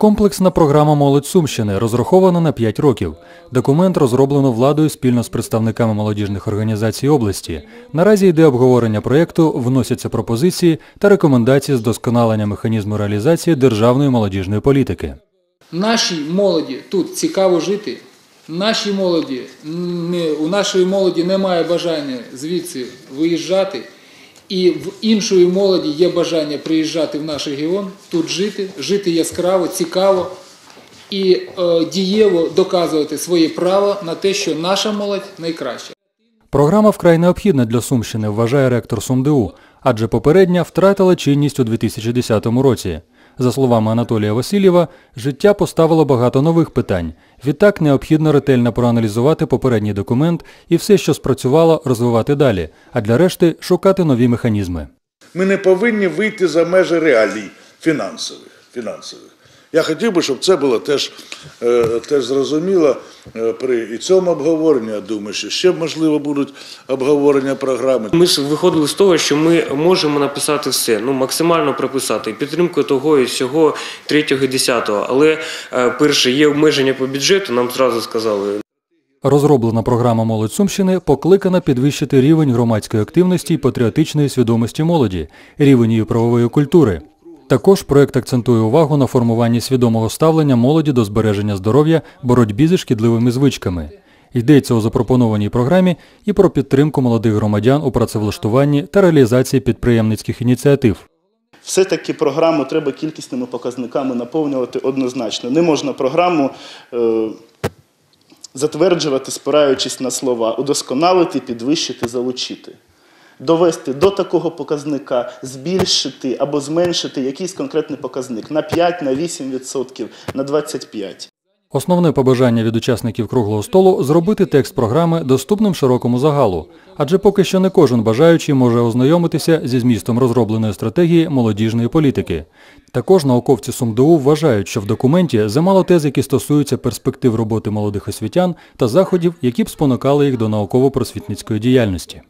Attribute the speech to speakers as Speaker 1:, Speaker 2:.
Speaker 1: Комплексна програма «Молодь Сумщини» розрахована на 5 років. Документ розроблено владою спільно з представниками молодіжних організацій області. Наразі йде обговорення проєкту, вносяться пропозиції та рекомендації з досконалення механізму реалізації державної молодіжної політики.
Speaker 2: Нашій молоді тут цікаво жити. Нашій молоді, у нашої молоді немає бажання звідси виїжджати. І в іншої молоді є бажання приїжджати в наш регіон, тут жити, жити яскраво, цікаво і е, дієво доказувати своє право на те, що наша молодь найкраща.
Speaker 1: Програма вкрай необхідна для Сумщини, вважає ректор СумДУ, адже попередня втратила чинність у 2010 році. За словами Анатолія Васильєва, життя поставило багато нових питань. Відтак необхідно ретельно проаналізувати попередній документ і все, що спрацювало, розвивати далі, а для решти шукати нові механізми.
Speaker 3: Ми не повинні вийти за межі реалій фінансових. фінансових. Я хотів би, щоб це було теж, е, теж зрозуміло е, при і цьому обговоренні. Я думаю, що ще можливо будуть обговорення програми.
Speaker 4: Ми ж виходили з того, що ми можемо написати все, ну максимально прописати підтримку того і всього, третього і десятого. Але е, перше є обмеження по бюджету. Нам зразу сказали,
Speaker 1: Розроблена програма «Молодь Сумщини» покликана підвищити рівень громадської активності і патріотичної свідомості молоді, рівень її правової культури. Також проект акцентує увагу на формуванні свідомого ставлення молоді до збереження здоров'я, боротьбі зі шкідливими звичками. Йдеться у запропонованій програмі і про підтримку молодих громадян у працевлаштуванні та реалізації підприємницьких ініціатив.
Speaker 5: Все-таки програму треба кількісними показниками наповнювати однозначно. Не можна програму е, затверджувати, спираючись на слова, удосконалити, підвищити, залучити. Довести до такого показника, збільшити або зменшити якийсь конкретний показник на 5, на 8%, на 25%.
Speaker 1: Основне побажання від учасників круглого столу – зробити текст програми доступним широкому загалу, адже поки що не кожен бажаючий може ознайомитися зі змістом розробленої стратегії молодіжної політики. Також науковці СумДУ вважають, що в документі замало тез, які стосуються перспектив роботи молодих освітян та заходів, які б спонукали їх до науково-просвітницької діяльності.